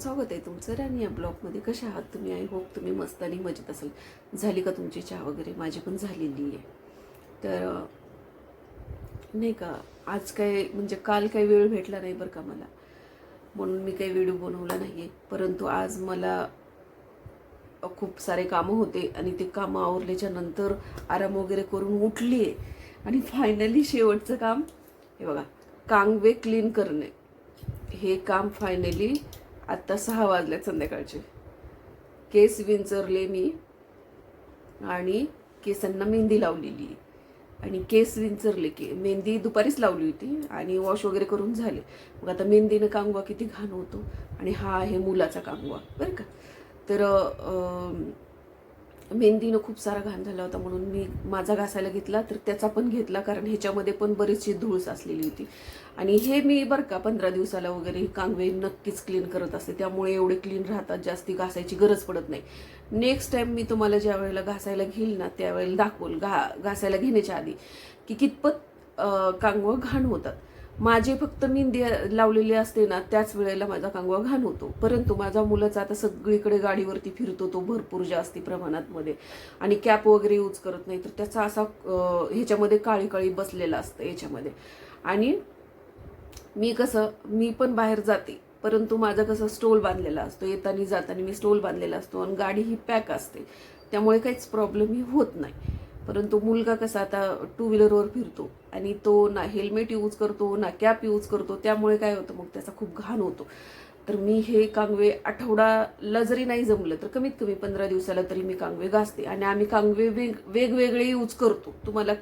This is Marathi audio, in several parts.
स्वागत आहे? तुमचं राणी या ब्लॉगमध्ये कशा आहात तुम्ही? आय होप तुम्ही मस्त आणि मजेत असाल. झाली का तुमची चहा वगैरे? माझी पण झालेली आहे. तर नाही का आज काय म्हणजे काल काही वेळ भेटला नाही बरं का मला. म्हणून मी काही व्हिडिओ बनवला नाही आहे परंतु आज मला खूप सारे कामं होते आणि ते कामं आवरल्याच्या नंतर आराम वगैरे करून उठली आहे. आणि फायनली शेवटचं काम हे बघा कांगवे क्लीन करणे. हे काम फायनली आत्ता सहा वाजल्यात संध्याकाळचे. केस विंचरले मी आणि केसांना मेहंदी लावलेली. आणि केस विंचरले की मेहंदी दुपारीच लावली होती आणि वॉश वगैरे करून झाले. मग आता मेहंदीनं कांगवा किती घाण होतो आणि हा आहे मुलाचा कांगवा. बरं का? तर मेहंदीनं खूप सारा घाण झाला होता म्हणून मी माझा घासायला घेतला तर त्याचा पण घेतला कारण ह्याच्यामध्ये पण बरीचशी धूळ साचलेली होती. आणि हे मी बरं का पंधरा दिवसाला वगैरे कांगवे नक्कीच क्लीन करत असते. त्यामुळे एवढे क्लीन राहतात जास्ती घासायची गरज पडत नाही. नेक्स्ट टाइम मी तुम्हाला ज्या वेळेला घासायला घेईल ना त्यावेळेला दाखवल घा घासायला घेण्याच्या आधी की कितपत कांगवं घाण होतात. माझी फक्त मेहंदी लावलेली असते ना त्याच वेळेला माझा कांगवा घाण होतो. परंतु माझा मुलाचा आता सगळीकडे गाडीवरती फिरतो तो भरपूर जास्ती प्रमाणात मध्ये आणि कॅप वगैरे यूज करत नाही तर त्याचा असा ह्याच्यामध्ये काळी काळी बसलेला असतं याच्यामध्ये. आणि मी कसं मी पण बाहेर जाते परंतु माझा कसं स्टोल बांधलेला असतो येताना जाताना मी स्टोल बांधलेला असतो आणि गाडी ही पॅक असते. त्यामुळे काहीच प्रॉब्लेम ही होत नाही. परंतु मुलगा कसा आता टू व्हीलरवर फिरतो आणि तो ना हेल्मेट यूज करतो ना कॅप यूज करतो त्यामुळे काय होतं मग त्याचा खूप घाण होतो. तर मी हे कांगवे आठवडाला जरी नाही जमलं तर कमीत कमी पंधरा दिवसाला तरी मी कांगवे घासते आणि आम्ही कांगवे वेग वेगवेगळे यूज करतो. तुम्हाला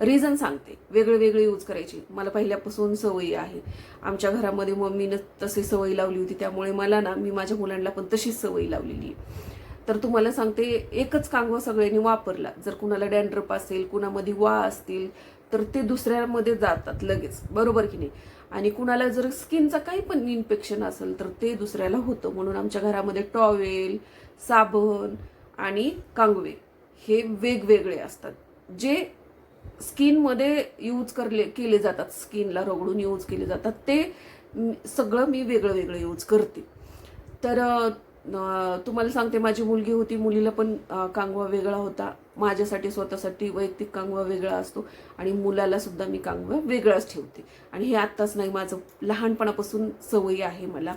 रिझन सांगते. वेगळे वेगळे यूज करायची. मला पहिल्यापासून सवयी आहे. आमच्या घरामध्ये मम्मीनं तशी सवय लावली होती. त्यामुळे मला ना मी माझ्या मुलांना पण तशीच सवय लावलेली आहे. तर तुम्हाला सांगते एकच कांगवा सगळ्यांनी वापरला. जर कुणाला डॅन्ड्रप असेल कुणामध्ये वा असतील तर ते दुसऱ्यामध्ये जातात लगेच. बरोबर की नाही? आणि कुणाला जर स्किनचा काही पण इन्फेक्शन असेल तर ते दुसऱ्याला होतं. म्हणून आमच्या घरामध्ये टॉवेल साबण आणि कांगवे हे वेगवेगळे असतात. जे स्किनमध्ये यूज करले केले जातात. स्किनला रगडून यूज केले जातात. ते सगळं मी वेगळं वेगळं यूज करते. तर तुम्हाला सांगते माझी मुलगी होती मुलीला पण कांगवा वेगळा होता. माझ्यासाठी स्वतःसाठी वैयक्तिक कांगवा वेगळा असतो आणि मुलाला सुद्धा मी कांगवा वेगळाच ठेवते. आणि हे आत्ताच नाही माझं लहानपणापासून सवयी आहे मला.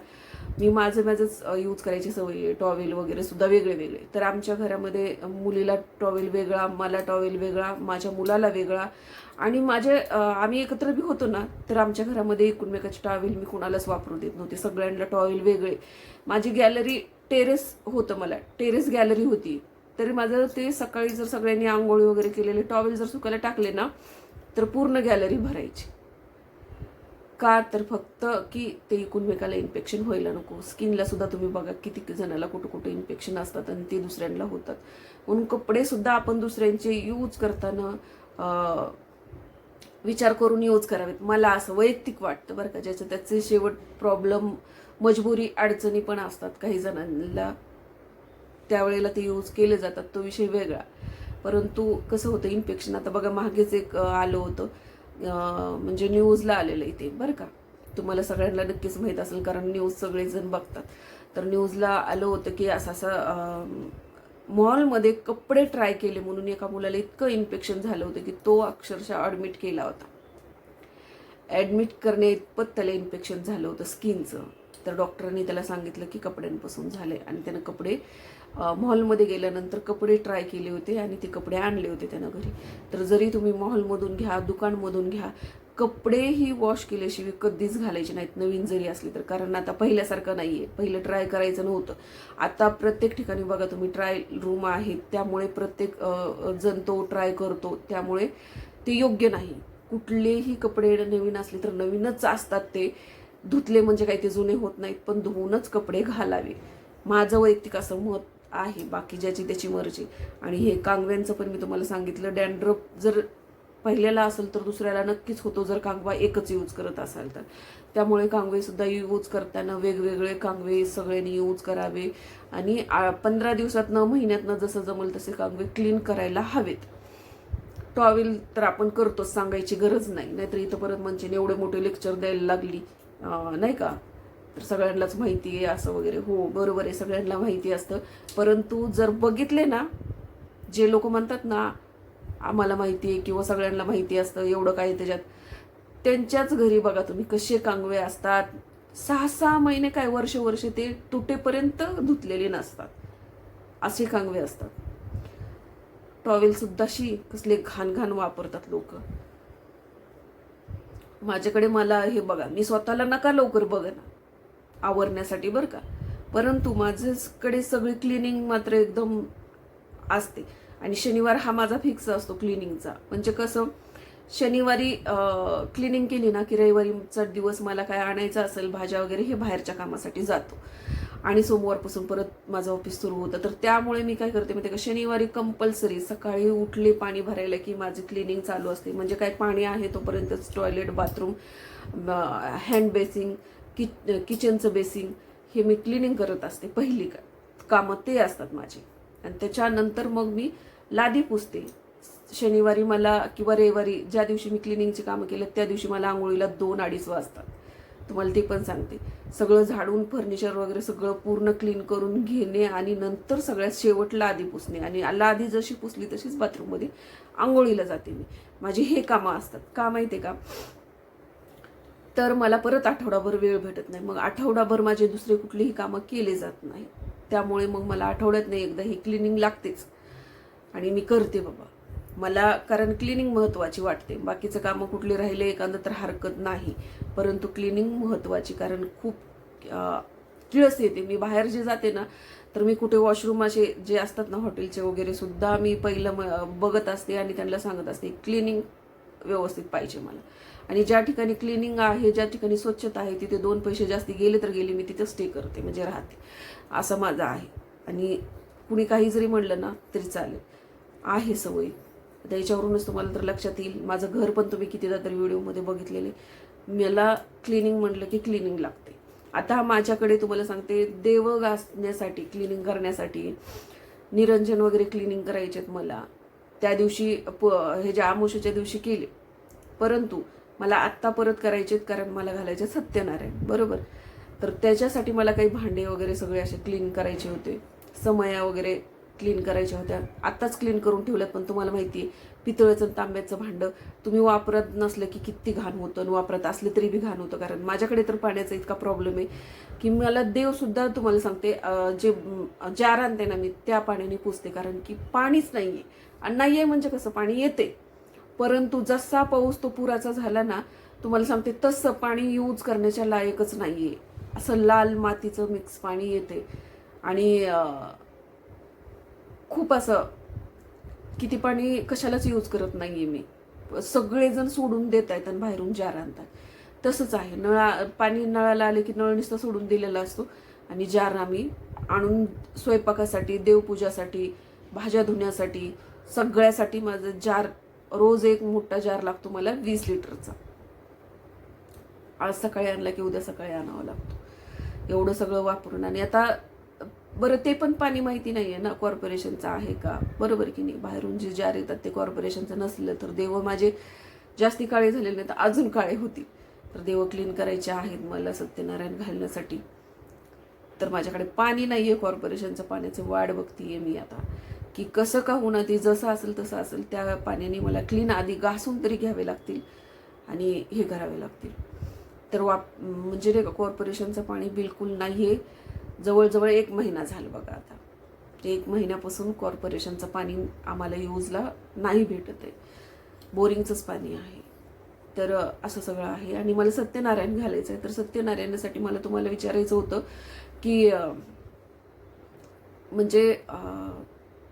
मी माझं माझंच यूज करायची सवय आहे. टॉवेल वगैरे सुद्धा वेगळे वेगळे. तर आमच्या घरामध्ये मुलीला टॉवेल वेगळा मला टॉवेल वेगळा माझ्या मुलाला वेगळा. आणि माझे आम्ही एकत्र बी होतो ना तर आमच्या घरामध्ये एकूणमेकाचे टॉवेल मी कुणालाच वापरू देत नव्हते. सगळ्यांना टॉवेल वेगळे. माझी गॅलरी टेरेस होतं मला. टेरेस गॅलरी होती. तरी माझं ते सकाळी जर सगळ्यांनी आंघोळी वगैरे केलेले टॉवेल जर सुकायला टाकले ना तर पूर्ण गॅलरी भरायची. का तर फक्त की ते एकूणमेकाला इन्फेक्शन व्हायला नको. स्किनला सुद्धा तुम्ही बघा किती जणाला कुठं कुठं इन्फेक्शन असतात आणि ते दुसऱ्यांना होतात. म्हणून कपडे सुद्धा आपण दुसऱ्यांचे यूज करताना विचार करून यूज करावेत. मला असं वैयक्तिक वाटतं बरं का ज्याचं त्याचे शेवट प्रॉब्लेम मजबुरी अडचणी पण असतात काही जणांना. त्यावेळेला ते यूज केले जातात तो विषय वेगळा. परंतु कसं होतं इन्फेक्शन आता बघा मागेच एक आलं होतं. म्हणजे न्यूजला आलेलं आहे ते बरं का? तुम्हाला सगळ्यांना नक्कीच माहीत असेल कारण न्यूज सगळेजण बघतात. तर न्यूजला आलं होतं की असं असं मॉलमध्ये कपडे ट्राय केले म्हणून एका मुलाला इतकं इन्फेक्शन झालं होतं की तो अक्षरशः ॲडमिट केला होता. ॲडमिट करणे इतपत त्याला इन्फेक्शन झालं होतं स्किनचं तर डॉक्टरांनी त्याला सांगितलं की कपड्यांपासून झाले. आणि त्यानं कपडे मॉलमध्ये गेल्यानंतर कपडे ट्राय केले होते आणि ते कपडे आणले होते त्यानं घरी. तर जरी तुम्ही मॉलमधून घ्या दुकानमधून घ्या कपडेही वॉश केल्याशिवाय कधीच घालायचे नाहीत. नवीन जरी असले तर. कारण आता पहिल्यासारखं नाही आहे पहिलं ट्राय करायचं नव्हतं. आता प्रत्येक ठिकाणी बघा तुम्ही ट्राय रूम आहेत त्यामुळे प्रत्येक जण तो ट्राय करतो. त्यामुळे ते योग्य नाही. कुठलेही कपडे नवीन असले तर नवीनच असतात ते. धुतले म्हणजे काही ते जुने होत नाहीत पण धुवूनच कपडे घालावे. माझं वैयक्तिक असं मत आहे बाकी ज्याची त्याची मर्जी. आणि हे कांगव्यांचं पण मी तुम्हाला सांगितलं डॅन्ड्रप जर पहिल्याला असेल तर दुसऱ्याला नक्कीच होतो जर कांगवा एकच यूज करत असाल तर. त्यामुळे कांगवेसुद्धा यूज करताना वेगवेगळे कांगवे सगळ्यांनी यूज करावे. आणि पंधरा दिवसातनं महिन्यातनं जसं जमल तसे कांगवे क्लीन करायला हवेत. टॉवेल तर आपण करतोच सांगायची गरज नाही. नाहीतर इथं परत म्हणजे एवढे मोठे लेक्चर द्यायला लागली. नाही का? तर सगळ्यांनाच माहिती आहे असं वगैरे. हो बरोबर आहे. सगळ्यांना माहिती असतं. परंतु जर बघितले ना जे लोक म्हणतात ना आम्हाला माहिती आहे किंवा सगळ्यांना माहिती असतं एवढं काही त्याच्यात त्यांच्याच घरी बघा तुम्ही कसे कांगवे असतात. सहा सहा महिने काय वर्ष वर्ष ते तुटेपर्यंत धुतलेले नसतात. असे कांगवे असतात. टॉवेलसुद्धाशी शी कसले घाण घाण वापरतात लोक. माझ्याकडे मला हे बघा मी स्वतःला नका लवकर बघा ना. आवरण्यासाठी बरं का. परंतु माझ्याकडे सगळी क्लिनिंग मात्र एकदम असते. आणि शनिवार हा माझा फिक्स असतो क्लिनिंगचा म्हणजे कसं शनिवारी क्लिनिंग केली ना की रविवारीचा दिवस मला काय आणायचं असेल भाज्या वगैरे हे बाहेरच्या कामासाठी जातो. आणि सोमवारपासून परत माझं ऑफिस सुरू होतं. तर त्यामुळे मी काय करते माहिती का? शनिवारी कंपल्सरी सकाळी उठले पाणी भरायला की माझी क्लिनिंग चालू असते. म्हणजे काय पाणी आहे तोपर्यंतच टॉयलेट बाथरूम हँड बेसिंग कि किचनचं बेसिंग हे मी क्लिनिंग करत असते पहिली का कामं ते असतात माझी. आणि त्याच्यानंतर मग मी लादी पुसते. शनिवारी मला किंवा रविवारी ज्या दिवशी मी क्लिनिंगची कामं केलं त्या दिवशी मला आंघोळीला दोन अडीच वाजतात. तुम्हाला ते पण सांगते. सगळं झाडून फर्निचर वगैरे सगळं पूर्ण क्लीन करून घेणे आणि नंतर सगळ्यात शेवटला आधी पुसणे. आणि लादी जशी पुसली तशीच बाथरूममध्ये आंघोळीला जाते मी. माझी हे कामं असतात. का माहिती आहे का? तर मला परत आठवडाभर वेळ भेटत नाही. मग आठवडाभर माझे दुसरे कुठलेही कामं केले जात नाही. त्यामुळे मग मला आठवड्यात नाही एकदा ही क्लिनिंग लागतेच. आणि मी करते बाबा. मला कारण क्लिनिंग महत्त्वाची वाटते. बाकीचं कामं कुठली राहिले एखादं तर हरकत नाही. परंतु क्लिनिंग महत्त्वाची कारण खूप किळस येते मी बाहेर जे जाते ना तर मी कुठे वॉशरूम असे जे असतात ना हॉटेलचे वगैरे सुद्धा मी पहिलं म- बघत असते आणि त्यांना सांगत असते क्लिनिंग व्यवस्थित पाहिजे मला. आणि ज्या ठिकाणी क्लिनिंग आहे ज्या ठिकाणी स्वच्छता आहे तिथे दोन पैसे जास्ती गेले तर गेले मी तिथं स्टे करते म्हणजे राहते. असं माझं आहे. आणि कुणी काही जरी म्हणलं ना तरी चालेल. आहे सवय. आता याच्यावरूनच तुम्हाला तर लक्षात येईल. माझं घर पण तुम्ही कितीदा तरी व्हिडिओमध्ये बघितलेले मला क्लिनिंग म्हटलं की क्लिनिंग लागते. आता माझ्याकडे तुम्हाला सांगते देव घासण्यासाठी क्लिनिंग करण्यासाठी निरंजन वगैरे क्लिनिंग करायचेत मला. त्या दिवशी प हे ज्या आमुषाच्या दिवशी केले. परंतु मला आत्ता परत करायचेत कारण मला घालायचे सत्यनारायण. बरोबर? तर त्याच्यासाठी मला काही भांडे वगैरे सगळे असे क्लीन करायचे होते. समया वगैरे क्लीन करायच्या होत्या. आत्ताच क्लीन करून ठेवल्यात पण तुम्हाला माहिती आहे पितळेचं आणि तांब्याचं भांडं तुम्ही वापरत नसलं की किती घाण होतं आणि वापरत असले तरी बी घाण होतं. कारण माझ्याकडे तर पाण्याचा इतका प्रॉब्लेम आहे की मला देवसुद्धा तुम्हाला सांगते जे जार आणते ना मी त्या पाण्याने पुसते. कारण की पाणीच नाही आहे आणि नाही आहे म्हणजे कसं पाणी येते. परंतु जसा पाऊस तो पुराचा झाला ना तुम्हाला सांगते तसं पाणी यूज करण्याच्या लायकच नाही आहे असं लाल मातीचं मिक्स पाणी येते. आणि खूप असं किती पाणी कशालाच यूज करत नाही आहे मी. सगळेजण सोडून देत आहेत आणि बाहेरून जार आणतात. तसंच आहे. नळा पाणी नळाला आले की नळ नुसतं सोडून दिलेला असतो. आणि जार आम्ही आणून स्वयंपाकासाठी देवपूजासाठी भाज्या धुण्यासाठी सगळ्यासाठी माझं जार रोज एक मोठा जार लागतो मला वीस लिटरचा. आज सकाळी आणला की उद्या सकाळी आणावा लागतो. एवढं सगळं वापरून. आणि आता बरं ते पण पाणी माहिती नाही आहे ना कॉर्पोरेशनचं आहे का? बरोबर की नाही? बाहेरून जे जार येतात ते कॉर्पोरेशनचं नसलं तर देव माझे जास्ती काळे झालेले नाही तर अजून काळे होतील. तर देव क्लीन करायचे आहेत मला सत्यनारायण घालण्यासाठी. तर माझ्याकडे पाणी नाही आहे कॉर्पोरेशनचं पाण्याचं वाढ बघतीये मी आता. की कसं का होणार ते जसं असेल तसं असेल त्या पाण्याने मला क्लीन आधी घासून तरी घ्यावे लागतील आणि हे करावे लागतील. तर वाप म्हणजे नाही का कॉर्पोरेशनचं पाणी बिलकुल नाही आहे जवळजवळ एक महिना झाला बघा आता. ते एक महिन्यापासून कॉर्पोरेशनचं पाणी आम्हाला यूजला नाही भेटत आहे. बोरिंगचंच पाणी आहे. तर असं सगळं आहे. आणि मला सत्यनारायण घालायचं आहे. तर सत्यनारायणासाठी मला तुम्हाला विचारायचं होतं की म्हणजे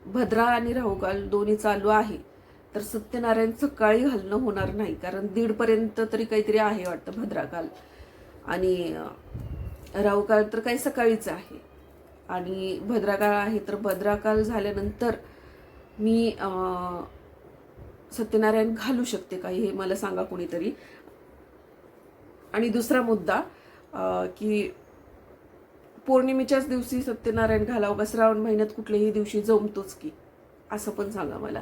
भद्रा आणि राहुकाल दोन्ही चालू आहे. तर सत्यनारायण सकाळी घालणं होणार नाही. कारण दीडपर्यंत तरी काहीतरी आहे वाटतं भद्राकाल. आणि राहू काळ तर काही सकाळीच आहे. आणि भद्राकाळ आहे तर भद्राकाळ झाल्यानंतर मी सत्यनारायण घालू शकते का हे मला सांगा कोणीतरी. आणि दुसरा मुद्दा की पौर्णिमेच्याच दिवशी सत्यनारायण घालावं का? श्रावण महिन्यात कुठल्याही दिवशी जमतोच की? असं पण सांगा मला.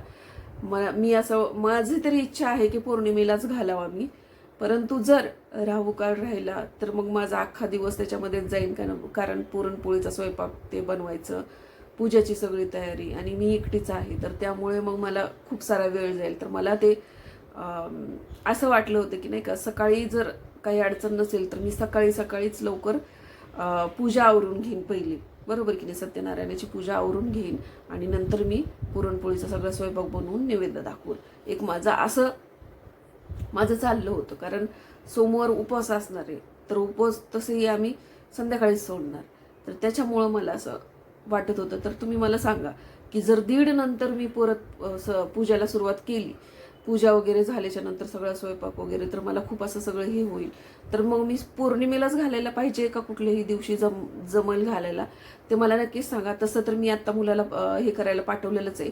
मला मी असं माझी तरी इच्छा आहे की पौर्णिमेलाच घालावा मी परंतु जर राहू काळ राहिला तर मग माझा अख्खा दिवस त्याच्यामध्येच जाईन. कारण कारण पुरणपोळीचा स्वयंपाक ते बनवायचं पूजाची सगळी तयारी आणि मी एकटीच आहे. तर त्यामुळे मग मला खूप सारा वेळ जाईल. तर मला ते असं वाटलं होतं की नाही का सकाळी जर काही अडचण नसेल तर मी सकाळी सकाळीच लवकर पूजा आवरून घेईन पहिली. बरोबर की नाही? सत्यनारायणाची पूजा आवरून घेईन आणि नंतर मी पुरणपोळीचा सगळा स्वयंपाक बनवून नैवेद्य दाखवून. एक माझा असं माझं चाललं होतं. कारण सोमवार उपवास असणार आहे. तर उपवास तसेही आम्ही संध्याकाळीच सोडणार. तर त्याच्यामुळं मला असं वाटत होतं. तर तुम्ही मला सांगा की जर दीड नंतर मी परत स पूजाला सुरुवात केली पूजा वगैरे झाल्याच्यानंतर सगळा स्वयंपाक वगैरे तर मला खूप असं सगळं हे होईल. तर मग मी पौर्णिमेलाच घालायला पाहिजे का कुठल्याही दिवशी जम जमेल घालायला? ते मला नक्कीच सांगा. तसं तर मी आत्ता मुलाला हे करायला पाठवलेलंच आहे.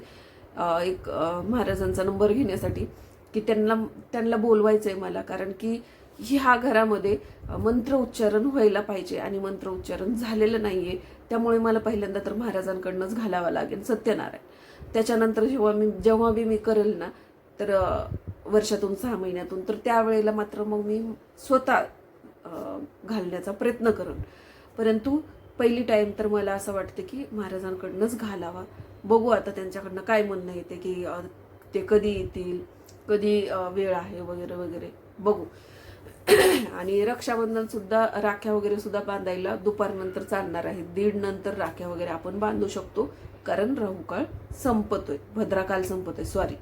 एक महाराजांचा नंबर घेण्यासाठी. की त्यांना त्यांना बोलवायचं आहे मला कारण की ह्या घरामध्ये मंत्र उच्चारण व्हायला पाहिजे आणि मंत्र उच्चारण झालेलं नाही आहे त्यामुळे मला पहिल्यांदा तर महाराजांकडनंच घालावं लागेल सत्यनारायण. त्याच्यानंतर जेव्हा मी जेव्हा बी मी करेल ना तर वर्षातून सहा महिन्यातून तर त्यावेळेला मात्र मग मी स्वतः घालण्याचा प्रयत्न करेन. परंतु पहिली टाईम तर मला असं वाटतं की महाराजांकडनंच घालावा. बघू आता त्यांच्याकडनं काय म्हणणं येते की ते कधी येतील? कधी वेळ आहे वगैरे वगैरे बघू. आणि रक्षाबंधन सुद्धा राख्या वगैरे सुद्धा बांधायला दुपारनंतर चालणार आहे. दीड नंतर राख्या वगैरे आपण बांधू शकतो. कारण राहू काळ संपतोय. भद्राकाल संपतोय. सॉरी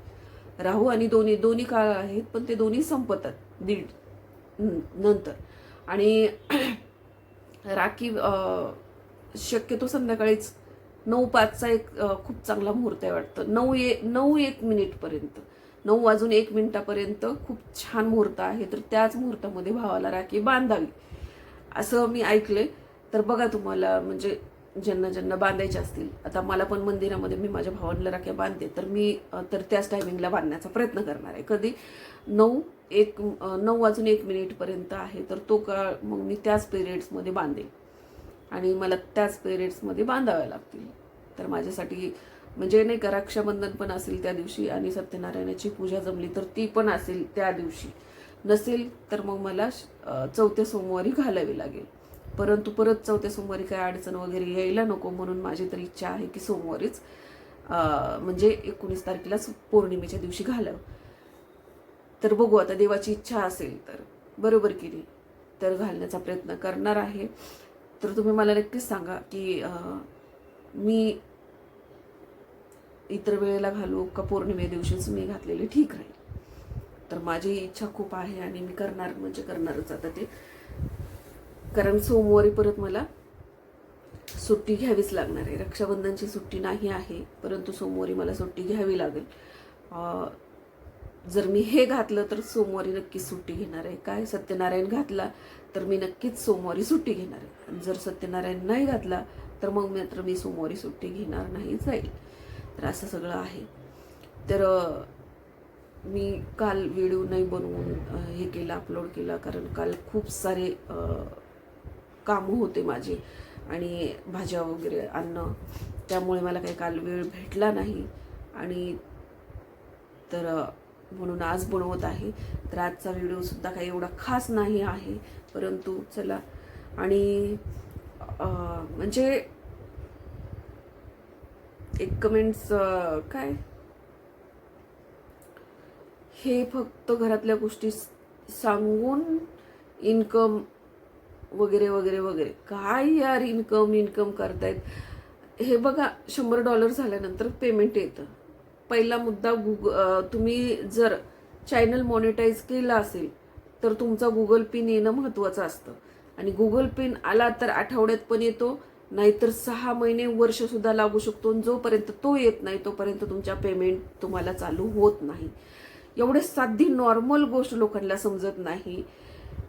राहू आणि दोन्ही दोन्ही काळ आहेत पण ते दोन्ही संपतात. दीड नंतर. आणि राखी शक्यतो संध्याकाळीच नऊ पाचचा एक खूप चांगला मुहूर्त आहे वाटतं. नऊ ए नऊ एक मिनिटपर्यंत. नऊ वाजून एक मिनिटापर्यंत खूप छान मुहूर्त आहे. तर त्याच मुहूर्तामध्ये भावाला राखी बांधावी. असं मी ऐकलंय. तर बघा तुम्हाला म्हणजे ज्यांना ज्यांना बांधायचे असतील आता मला पण मंदिरामध्ये मी माझ्या भावांना राख्या बांधते तर मी तर त्याच टायमिंगला बांधण्याचा प्रयत्न करणार आहे. कधी? नऊ एक नऊ वाजून एक मिनिटपर्यंत आहे तर तो काळ मग मी त्याच पिरियड्समध्ये बांधेल. आणि मला त्याच पिरियड्समध्ये बांधाव्या लागतील. तर माझ्यासाठी म्हणजे नाही का रक्षाबंधन पण असेल त्या दिवशी आणि सत्यनारायणाची पूजा जमली तर ती पण असेल त्या दिवशी. नसेल तर मग मला चौथ्या सोमवारी घालावी लागेल. परंतु परत चौथ्या सोमवारी काय अडचण वगैरे यायला नको म्हणून माझी तर इच्छा आहे की सोमवारीच म्हणजे एकोणीस तारखेलाच पौर्णिमेच्या दिवशी घालावं. तर बघू आता देवाची इच्छा असेल तर. बरोबर की नाही? तर घालण्याचा प्रयत्न करणार आहे. तर तुम्ही मला नक्कीच सांगा की मी इतर वेळेला घालू का पौर्णिमे दिवशीच मी घातलेले ठीक राहील. तर माझी इच्छा खूप आहे आणि मी करणार म्हणजे करणारच आता ते. कारण सोमवारी परत मला सुट्टी घ्यावीच लागणार आहे. रक्षाबंधनची सुट्टी नाही आहे परंतु सोमवारी मला सुट्टी घ्यावी लागेल. जर मी हे घातलं तर सोमवारी नक्कीच सुट्टी घेणार आहे. काय? सत्यनारायण घातला तर मी नक्कीच सोमवारी सुट्टी घेणार आहे. आणि जर सत्यनारायण नाही घातला तर मग मात्र मी सोमवारी सुट्टी घेणार नाही जाईल. तर असं सगळं आहे. तर मी काल व्हिडिओ नाही बनवून हे केलं अपलोड केला कारण काल खूप सारे कामं होते माझे आणि भाज्या वगैरे अन्न त्यामुळे मला काही काल वेळ भेटला नाही. आणि तर म्हणून आज बनवत आहे. तर आजचा व्हिडिओसुद्धा काही एवढा खास नाही आहे परंतु चला. आणि म्हणजे एक कमेंट्स काय? हे फक्त घरातल्या गोष्टी सांगून इन्कम वगैरे वगैरे वगैरे. काय यार इन्कम इन्कम करतायत? हे बघा शंभर डॉलर झाल्यानंतर पेमेंट येतं. पहिला मुद्दा गुग तुम्ही जर चॅनल मॉनिटाईज केला असेल तर तुमचा गुगल पिन येणं महत्त्वाचं असतं. आणि गुगल पिन आला तर आठवड्यात पण येतो नाहीतर सहा महिने वर्ष सुद्धा लागू शकतो आणि जोपर्यंत तो येत नाही तोपर्यंत तुमच्या पेमेंट तुम्हाला चालू होत नाही. एवढे साधी नॉर्मल गोष्ट लोकांना समजत नाही.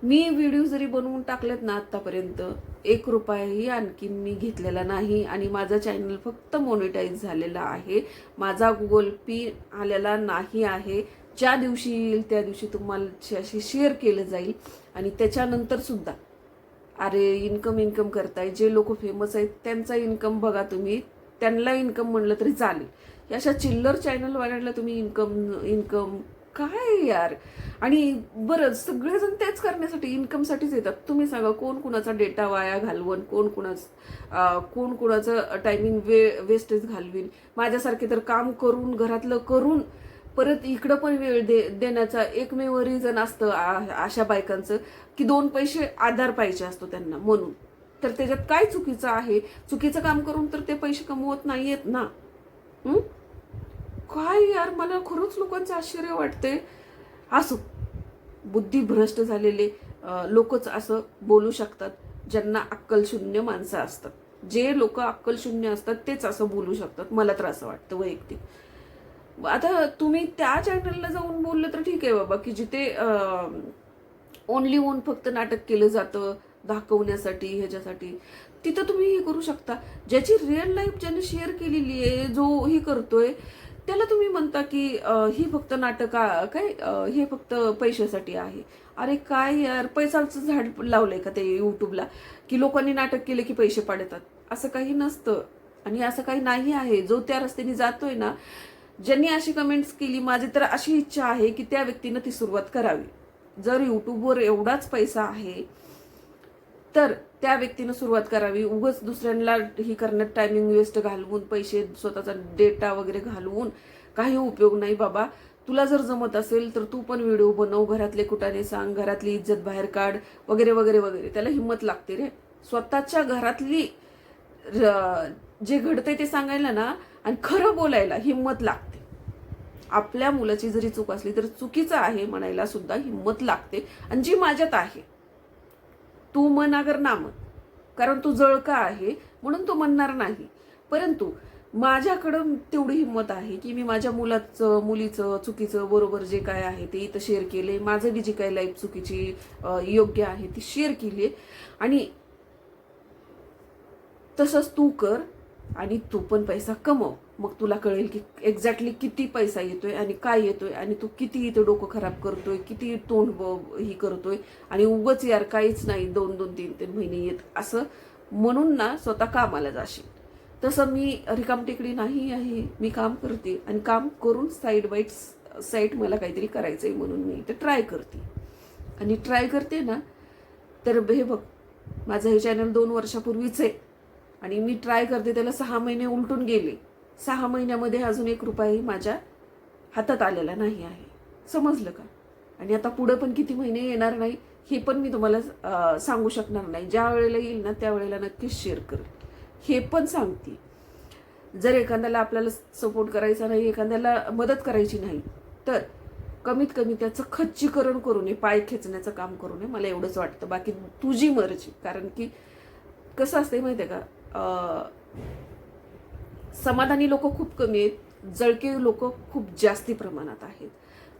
मी व्हिडिओ जरी बनवून टाकलेत ना आत्तापर्यंत एक रुपयाही आणखी मी घेतलेला नाही आणि माझा चॅनल फक्त मोनिटाईज झालेला आहे. माझा गुगल पे आलेला नाही आहे. ज्या दिवशी येईल त्या दिवशी तुम्हाला अशी शेअर केलं जाईल. आणि त्याच्यानंतर सुद्धा अरे इन्कम इन्कम करताय जे लोक फेमस आहेत त्यांचा इन्कम बघा तुम्ही. त्यांना इन्कम म्हणलं तरी चालेल. या अशा चिल्लर चॅनलवाल्यांना तुम्ही इन्कम इन्कम काय यार? आणि बरं सगळेजण तेच करण्यासाठी इन्कमसाठीच येतात. तुम्ही सांगा कोण कुणाचा डेटा वाया घालवन कोण कुणाच कोण कुणाचं टायमिंग वे वेस्टेज घालवीन? माझ्यासारखे तर काम करून घरातलं करून परत इकडं पण वेळ दे देण्याचा एकमेव रिझन असतं आ- अशा बायकांचं. की दोन पैसे आधार पाहिजे असतो त्यांना म्हणून. तर त्याच्यात काय चुकीचं आहे? चुकीचं काम करून तर ते पैसे कमवत नाहीयेत ना. काय यार मला खरंच लोकांचं आश्चर्य वाटते असो बुद्धिभ्रष्ट झालेले लोकच असं बोलू शकतात ज्यांना अक्कलशून्य माणसं असतात. जे लोक अक्कलशून्य असतात तेच असं बोलू शकतात. मला तर असं वाटतं वैयक्तिक. आता तुम्ही त्या चॅनलला जाऊन बोललं तर ठीक आहे बाबा की जिथे ओनली ओन फक्त नाटक केलं जातं दाखवण्यासाठी ह्याच्यासाठी. तिथं तुम्ही हे करू शकता. ज्याची रिअल लाईफ ज्याने शेअर केलेली आहे जो हे करतोय त्याला तुम्ही म्हणता की ही फक्त नाटक काय हे फक्त पैशासाठी आहे. अरे काय यार पैसाचं झाड लावलंय का ते युट्यूबला की लोकांनी नाटक केले की पैसे पाडतात. असं काही नसतं. आणि असं काही नाही आहे. जो त्या रस्त्याने जातोय ना ज्यांनी अशी कमेंट्स केली माझी तर अशी इच्छा आहे की त्या व्यक्तीनं ती सुरुवात करावी. जर यूट्यूबवर एवढाच पैसा आहे तर त्या व्यक्तीनं सुरुवात करावी. उगच दुसऱ्यांना ही करण्यात टायमिंग वेस्ट घालवून पैसे स्वतःचा डेटा वगैरे घालवून काही उपयोग नाही बाबा. तुला जर जमत असेल तर तू पण व्हिडिओ बनव. घरातले कुटाने सांग घरातली इज्जत बाहेर काढ वगैरे वगैरे वगैरे. त्याला हिंमत लागते रे. स्वतःच्या घरातली र- जे घडतंय ते सांगायला ना आणि खरं बोलायला हिंमत लागते. आपल्या मुलाची जरी चूक असली तर चुकीचं आहे म्हणायला सुद्धा हिंमत लागते आणि जी माझ्यात आहे. तू मनागर ना मन कारण तू जळका आहे म्हणून तो म्हणणार नाही. परंतु माझ्याकडं तेवढी हिंमत आहे की मी माझ्या मुलाचं मुलीचं चुकीचं बरोबर जे काय आहे ते इथं शेअर केले माझं बी जी काही लाईफ चुकीची योग्य आहे ती शेअर केली आणि तसंच तू कर. आणि तू पण पैसा कमव. मग तुला कळेल की एक्झॅक्टली किती पैसा येतोय आणि काय येतोय आणि तू किती इथं डोकं खराब करतोय किती तोंड ब- ही करतोय. आणि उगच यार काहीच नाही दोन दोन तीन तीन महिने येत. असं म्हणून ना स्वतः कामाला जाशील. तसं मी रिकाम टेकडी नाही आहे. मी काम करते आणि काम करून साईड बाईट साईट मला काहीतरी करायचं आहे म्हणून मी इथे ट्राय करते. आणि ट्राय करते ना तर हे बघ माझं हे चॅनल दोन वर्षापूर्वीच आहे. आणि मी ट्राय करते त्याला सहा महिने उलटून गेले. सहा महिन्यामध्ये अजून एक रुपयाही माझ्या हातात आलेला नाही आहे. समजलं का? आणि आता पुढं पण किती महिने येणार नाही हे पण मी तुम्हाला सांगू शकणार नाही. ज्या वेळेला येईल ना त्यावेळेला नक्कीच शेअर करेल हे पण सांगते. जर एखाद्याला आपल्याला सपोर्ट करायचा नाही एखाद्याला मदत करायची नाही तर कमीत कमी त्याचं खच्चीकरण करू नये पाय खेचण्याचं काम करू नये मला एवढंच वाटतं. बाकी तुझी मर्जी. कारण की कसं असते माहिती आहे का? समाधानी लोक खूप कमी आहेत. जळके लोक खूप जास्ती प्रमाणात आहेत.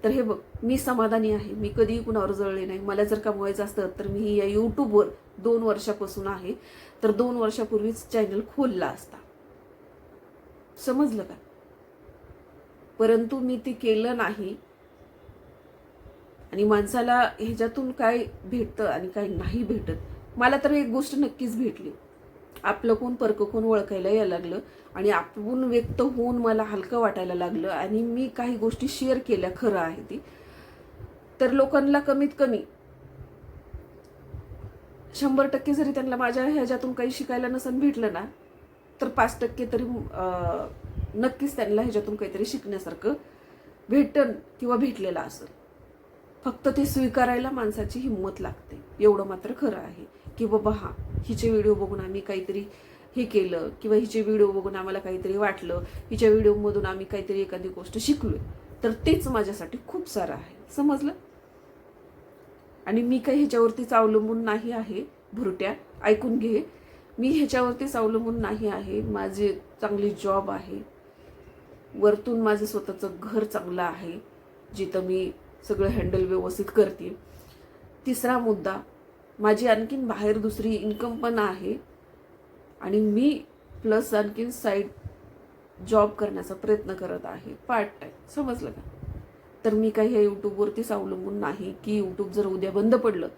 तर हे बघ मी समाधानी आहे. मी कधीही कुणावर जळले नाही. मला जर कमवायचं असतं तर मी या यूट्यूबवर दोन वर्षापासून आहे. तर दोन वर्षापूर्वीच चॅनल खोलला असता. समजलं का? परंतु मी ते केलं नाही. आणि माणसाला ह्याच्यातून काय भेटतं आणि काय नाही भेटत मला तर एक गोष्ट नक्कीच भेटली. आपलं कोण परक कोण ओळखायला यायला लागलं आणि आपण व्यक्त होऊन मला हलकं वाटायला लागलं आणि मी काही गोष्टी शेअर केल्या खरं आहे ती. तर लोकांना कमीत कमी शंभर टक्के जरी त्यांना माझ्या ह्याच्यातून काही शिकायला नसन भेटलं ना तर पाच टक्के तरी नक्कीच त्यांना ह्याच्यातून काहीतरी शिकण्यासारखं भेटन किंवा भेटलेलं असेल. फक्त ते स्वीकारायला माणसाची हिंमत लागते. एवढं मात्र खरं आहे. की बाबा हा हिचे व्हिडिओ बघून आम्ही काहीतरी हे केलं किंवा हिचे व्हिडिओ बघून आम्हाला काहीतरी वाटलं हिच्या व्हिडिओमधून आम्ही काहीतरी एखादी गोष्ट शिकलोय. तर तेच माझ्यासाठी खूप सारं आहे. समजलं? आणि मी काही ह्याच्यावरतीच अवलंबून नाही आहे. भुरट्या ऐकून घे. मी ह्याच्यावरतीच अवलंबून नाही आहे. माझे चांगली जॉब आहे. वरतून माझं स्वतःचं घर चांगलं आहे जिथं मी सगळं हँडल व्यवस्थित करते. तिसरा मुद्दा माझी आणखीन बाहेर दुसरी इन्कम पण आहे. आणि मी प्लस आणखीन साईड जॉब करण्याचा प्रयत्न करत आहे पार्ट टाईम समजलं का? तर मी काही या यूट्यूबवरतीच अवलंबून नाही की यूट्यूब जर उद्या बंद पडलं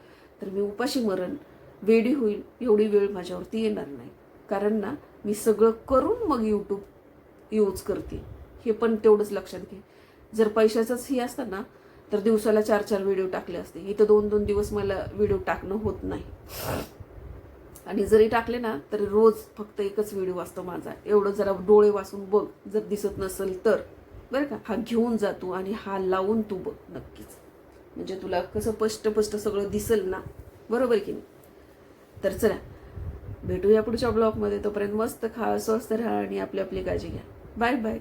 तर मी उपाशी मरण वेडी होईल एवढी वेळ माझ्यावरती येणार नाही. कारण ना मी सगळं करून मग यूट्यूब यूज करते. हे पण तेवढंच लक्षात घे. जर पैशाचंच हे असताना तर दिवसाला चार चार व्हिडिओ टाकले असते. इथं दोन दोन दिवस मला व्हिडिओ टाकणं होत नाही. आणि जरी टाकले ना तरी रोज फक्त एकच व्हिडिओ असतो माझा. एवढं जरा डोळे वाचून बघ. जर दिसत नसेल तर. बरं का? हा घेऊन जा तू आणि हा लावून तू बघ नक्कीच. म्हणजे तुला कसं पष्ट पष्ट सगळं दिसेल ना? बरोबर की नाही? तर चला भेटूया पुढच्या ब्लॉगमध्ये तोपर्यंत मस्त खा स्वस्त राहा आणि आपली आपली काळजी घ्या. Bye bye